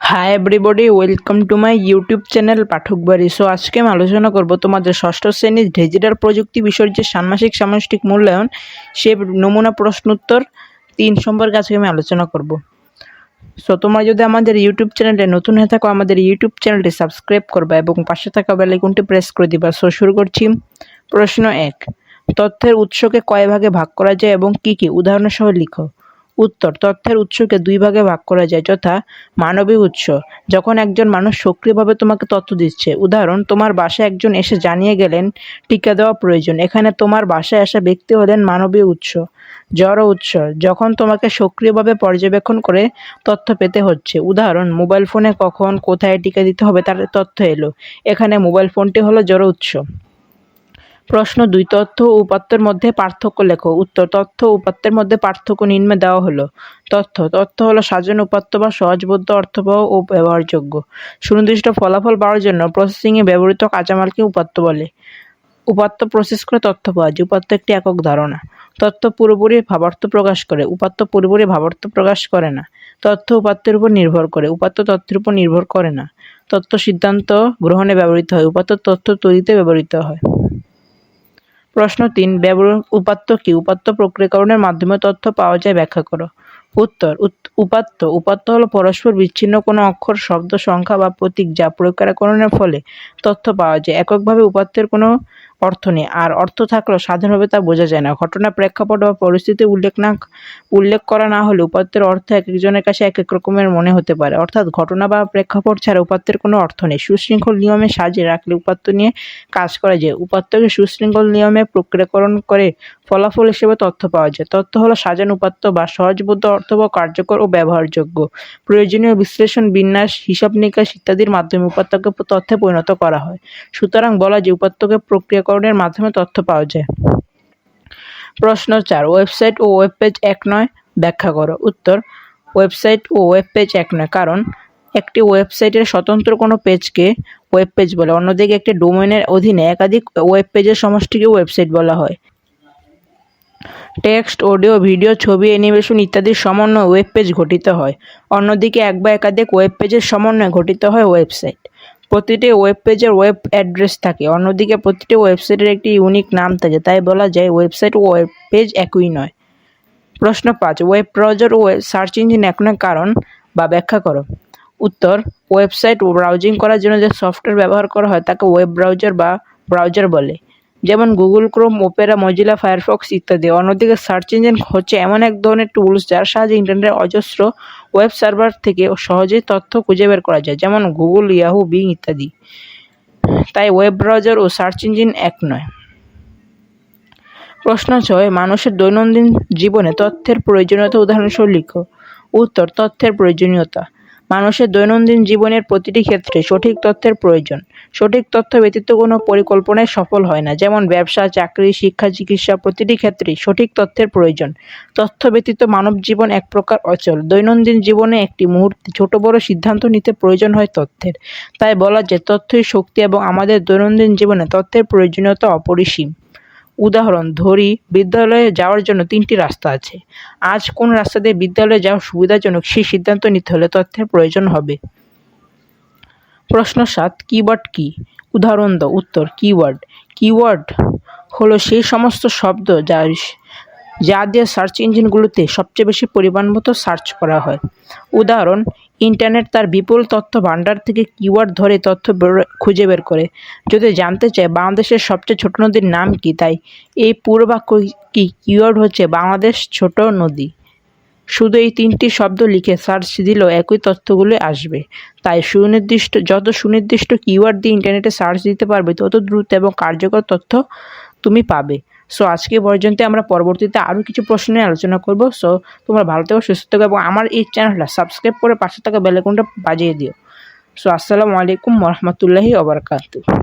Hi everybody welcome to my YouTube channel পাঠক বাড়ি so আজকে আমি আলোচনা করব তোমাদের ষষ্ঠ শ্রেণির ডিজিটাল প্রযুক্তি বিষয়ের যে ষান্মাসিক সামষ্টিক মূল্যায়ন, সে নমুনা প্রশ্নোত্তর তিন সম্পর্কে আজকে আমি আলোচনা করব। সো তোমরা যদি আমাদের ইউটিউব চ্যানেলে নতুন হয়ে থাকো, আমাদের ইউটিউব চ্যানেলটি সাবস্ক্রাইব করবা এবং পাশে থাকা বেল আইকনটি প্রেস করে দিবা। সো শুরু করছি। প্রশ্ন এক, তথ্যের উৎসকে কয় ভাগে ভাগ করা যায় এবং কি কি? উদাহরণ সহ লিখো। উত্তর। তথ্যের উৎসকে দুই ভাগে ভাগ করা যায়, যথা মানবিক উৎস। যখন একজন মানুষ সক্রিয়ভাবে তোমাকে তথ্য দিচ্ছে, উদাহরণ, তোমার বাসায় একজন এসে জানিয়ে গেলেন, টিকা দেওয়া প্রয়োজন। এখানে তোমার বাসায় আসা ব্যক্তি হলেন মানবীয় উৎস, জড় উৎস। যখন তোমাকে সক্রিয়ভাবে পর্যবেক্ষণ করে তথ্য পেতে হচ্ছে, উদাহরণ, মোবাইল ফোনে কখন কোথায় টিকা দিতে হবে তার তথ্য এলো। এখানে মোবাইল ফোনটি হলো জড় উৎস। প্রশ্ন দুই, তথ্য ও উপাত্তের মধ্যে পার্থক্য লেখো। উত্তর, তথ্য ও উপাত্তের মধ্যে পার্থক্য নিম্নে দেওয়া হলো। তথ্য তথ্য হলো সাজানো উপাত্ত বা সহজবোধ্য অর্থবহ ও ব্যবহারযোগ্য। সুনির্দিষ্ট ফলাফল পাওয়ার জন্য প্রসেসিংয়ে ব্যবহৃত কাঁচামালকে উপাত্ত বলে। উপাত্ত প্রসেস করে তথ্য পাওয়া যায়। উপাত্ত একটি একক ধারণা। তথ্য পুরোপুরি ভাবার্থ প্রকাশ করে। উপাত্ত পুরোপুরি ভাবার্থ প্রকাশ করে না। তথ্য উপাত্তের উপর নির্ভর করে। উপাত্ত তথ্যের উপর নির্ভর করে না। তথ্য সিদ্ধান্ত গ্রহণে ব্যবহৃত হয়। উপাত্ত তথ্য তৈরিতে ব্যবহৃত হয়। প্রশ্ন তিন ব্যবহার উপাত্ত কি? উপাত্ত প্রক্রিয়াকরণের মাধ্যমে তথ্য পাওয়া যায়, ব্যাখ্যা করো। উত্তর উপাত্ত। উপাত্ত হলো পরস্পর বিচ্ছিন্ন কোনো অক্ষর, শব্দ, সংখ্যা বা প্রতীক যা প্রক্রিয়াকরণের ফলে তথ্য পাওয়া যায়। এককভাবে উপাত্তের কোনো অর্থ নেই। আর অর্থ থাকলেও সাধারণভাবে তা বোঝা যায় না। ঘটনা, প্রেক্ষাপট বা পরিস্থিতি উল্লেখ না, উল্লেখ করা না হলে উপাত্তের অর্থ এক একজনের কাছে এক এক রকমের মনে হতে পারে। অর্থাৎ ঘটনা বা প্রেক্ষাপট ছাড়া উপাত্তের কোনো অর্থ নেই। সুশৃঙ্খল নিয়মে সাজিয়ে রাখলে উপাত্ত নিয়ে কাজ করা যায়। উপাত্তকে সুশৃঙ্খল নিয়মে প্রক্রিয়াকরণ করে ফলাফল হিসেবে তথ্য পাওয়া যায়। তথ্য হলো সাজানো উপাত্ত বা সহজবোধ্য অর্থবহ কার্যকর ও ব্যবহারযোগ্য। প্রয়োজনীয় বিশ্লেষণ, বিন্যাস, হিসাব নিকাশ ইত্যাদির মাধ্যমে উপাত্তকে তথ্যে পরিণত করা হয়। সুতরাং বলা যে উপাত্তকে প্রক্রিয়াকরণের মাধ্যমে তথ্য পাওয়া যায়। প্রশ্ন চার, ওয়েবসাইট ও ওয়েব পেজ এক নয়, ব্যাখ্যা করো। উত্তর, ওয়েবসাইট ও ওয়েব পেজ এক নয়, কারণ একটি ওয়েবসাইটের স্বতন্ত্র কোনো পেজকে ওয়েব পেজ বলে, অন্যদিকে একটি ডোমেনের অধীনে একাধিক ওয়েব পেজের সমষ্টিকে ওয়েবসাইট বলা হয়। টেক্সট, অডিও, ভিডিও, ছবি, অ্যানিমেশন ইত্যাদির সমন্বয়ে ওয়েব পেজ গঠিত হয়। অন্যদিকে এক বা একাধিক ওয়েব পেজের সমন্বয়ে গঠিত হয় ওয়েবসাইট। প্রতিটি ওয়েব পেজের ওয়েব অ্যাড্রেস থাকে। অন্যদিকে প্রতিটি ওয়েবসাইটের একটি ইউনিক নাম থাকে। তাই বলা যায় ওয়েবসাইট ও ওয়েব পেজ একই নয়। প্রশ্ন পাঁচ ওয়েব ব্রাউজার ও সার্চ ইঞ্জিন এক কারণ বা ব্যাখ্যা করো। উত্তর ওয়েবসাইট ব্রাউজিং করার জন্য যে সফটওয়্যার ব্যবহার করা হয় তাকে ওয়েব ব্রাউজার বা ব্রাউজার বলে। যেমন Google, Chrome, Opera, Mozilla, Firefox ইত্যাদি। অন্যদিকে সার্চ ইঞ্জিন হচ্ছে এমন এক ধরনের টুলস যার সাহায্যে ইন্টারনেটের অজস্র ওয়েব সার্ভার থেকে সহজেই তথ্য খুঁজে বের করা যায়, যেমন গুগল, ইয়াহু, বিং ইত্যাদি। তাই ওয়েব ব্রাউজার ও সার্চ ইঞ্জিন এক নয়। প্রশ্ন ছয় মানুষের দৈনন্দিন জীবনে তথ্যের প্রয়োজনীয়তা উদাহরণস্বরূপ লিখো। উত্তর, তথ্যের প্রয়োজনীয়তা। মানুষের দৈনন্দিন জীবনের প্রতিটি ক্ষেত্রে সঠিক তথ্যের প্রয়োজন। সঠিক তথ্য ব্যতীত কোনো পরিকল্পনায় সফল হয় না। যেমন ব্যবসা, চাকরি, শিক্ষা, চিকিৎসা, প্রতিটি ক্ষেত্রেই সঠিক তথ্যের প্রয়োজন। তথ্য ব্যতীত মানব জীবন এক প্রকার অচল। দৈনন্দিন জীবনে একটি মুহূর্তে ছোট বড় সিদ্ধান্ত নিতে প্রয়োজন হয় তথ্যের। তাই বলা যায়, তথ্যই শক্তি এবং আমাদের দৈনন্দিন জীবনে তথ্যের প্রয়োজনীয়তা অপরিসীম। উদাহরণ ধরি, বিদ্যালয়ে যাওয়ার জন্য তিনটি রাস্তা আছে। আজ কোন রাস্তা দিয়ে বিদ্যালয়ে যাওয়া সুবিধাজনক সেই সিদ্ধান্ত নিতে হলে তথ্যের প্রয়োজন হবে। প্রশ্ন সাত, কিওয়ার্ড কি? উদাহরণ দাও, উত্তর, কিওয়ার্ড। কিওয়ার্ড হলো সেই সমস্ত শব্দ যা যা দিয়ে সার্চ ইঞ্জিনগুলোতে সবচেয়ে বেশি পরিমাণ মতো সার্চ করা হয়। উদাহরণ ইন্টারনেট তার বিপুল তথ্য ভাণ্ডার থেকে কিওয়ার্ড ধরে তথ্য খুঁজে বের করে। যদি জানতে চায়, বাংলাদেশের সবচেয়ে ছোট নদীর নাম কি তাই? এই পুরো বাক্য কি কিওয়ার্ড হচ্ছে, বাংলাদেশ ছোট নদী শুধু এই তিনটি শব্দ লিখে সার্চ দিলেও একই তথ্যগুলো আসবে। তাই সুনির্দিষ্ট, যত সুনির্দিষ্ট কিওয়ার্ড দিয়ে ইন্টারনেটে সার্চ দিতে পারবে, তত দ্রুত এবং কার্যকর তথ্য তুমি পাবে। সো আজকে পর্যন্ত আমরা পরবর্তীতে আরও কিছু প্রশ্ন নিয়ে আলোচনা করব। সো তোমরা ভালো থেকো, সুস্থ থেকো এবং আমার এই চ্যানেলটা সাবস্ক্রাইব করে পাশে থাকা বেলাইকনটা বাজিয়ে দিও। সো আসসালামু আলাইকুম রহমতুল্লাহি ওবরকাতু